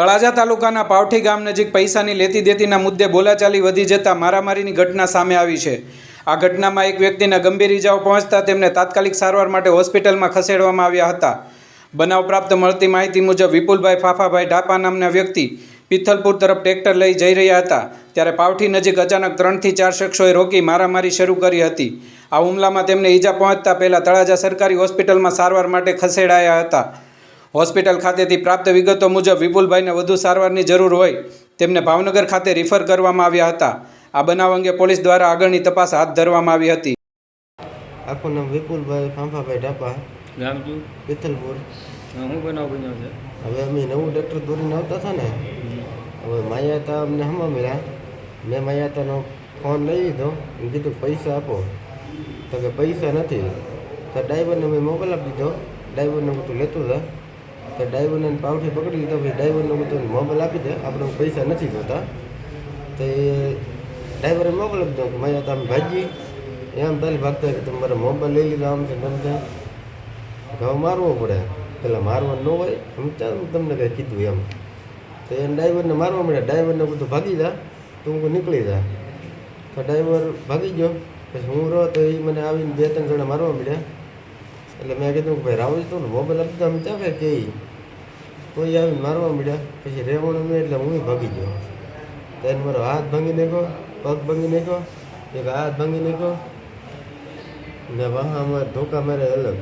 તળાજા તાલુકાના પાવઠી ગામ નજીક પૈસાની લેતી દેતીના મુદ્દે બોલાચાલી વધી જતાં મારામારીની ઘટના સામે આવી છે. આ ઘટનામાં એક વ્યક્તિને ગંભીર ઇજાઓ પહોંચતા તેમને તાત્કાલિક સારવાર માટે હોસ્પિટલમાં ખસેડવામાં આવ્યા હતા. બનાવ પ્રાપ્ત મળતી માહિતી મુજબ વિપુલભાઈ ફાફાભાઈ ઢાપા નામના વ્યક્તિ પિથલપુર તરફ ટ્રેક્ટર લઈ જઈ રહ્યા હતા, ત્યારે પાવઠી નજીક અચાનક ત્રણથી ચાર શખ્સોએ રોકી મારામારી શરૂ કરી હતી. આ હુમલામાં તેમને ઈજા પહોંચતા પહેલાં તળાજા સરકારી હોસ્પિટલમાં સારવાર માટે ખસેડાયા હતા. હોસ્પિટલ ખાતેથી પ્રાપ્ત વિગતો મુજબ વિપુલભાઈને વધુ સારવારની જરૂર હોય તેમને ભાવનગર ખાતે રિફર કરવામાં આવ્યા હતા. આ બનાવ અંગે પોલીસ દ્વારા આગળની તપાસ હાથ ધરવામાં આવી હતી. આખું નામ વિપુલભાઈ ફાંફાભાઈ ઢાપા ગામ કયું? પિથલપુર હું બનાવ બન્યો છે? હવે અમે નવું ડૉક્ટર દોરીને આવતા હતા ને હવે માયાતા અમને હમા મળ્યા. મેં માયાતાનો ફોન લઈ લીધો કીધું પૈસા આપો. તો કે પૈસા નથી. તો ડ્રાઈવરને મેં મોબાઈલ આપી દીધો. ડ્રાઈવરને બધું લેતું હતા તો ડ્રાઈવરને પાવઠી પકડી લીધો, પછી ડ્રાઈવરને બધું મોબાઈલ આપી દે. આપણે પૈસા નથી જોતા. તો એ ડ્રાઈવરે મોબાઈલ આપી દો કે માયાતા તમે ભાજી એમ તાલી ભાગતા કે તમારે મોબાઈલ લઈ લીધો, આમ છે તમે ઘઉં મારવો પડે. પેલા મારવા ન હોય, એમ ચાલ તમને કંઈ કીધું એમ. તો એ ડ્રાઈવરને મારવા મળ્યા. ડ્રાઈવરને બધું ભાગી જા. તો હું નીકળી જા. તો ડ્રાઈવર ભાગી ગયો. પછી હું રહો તો એ મને આવીને બે ત્રણ જણા મારવા મળ્યા. એટલે મેં કીધું ભાઈ, રાહુલ તો મોબાઈલ આપતો અમે ચાખે કે. તો એ આવીને મારવા મળ્યા પછી રહેવાનું નહીં એટલે હું ભાગી ગયો. તો મારો હાથ ભાંગી નાખ્યો, પગ ભાંગી નાખ્યો. એક હાથ ભાંગી નાખ્યો. ને વાહામાં ધોકા મારે અલગ.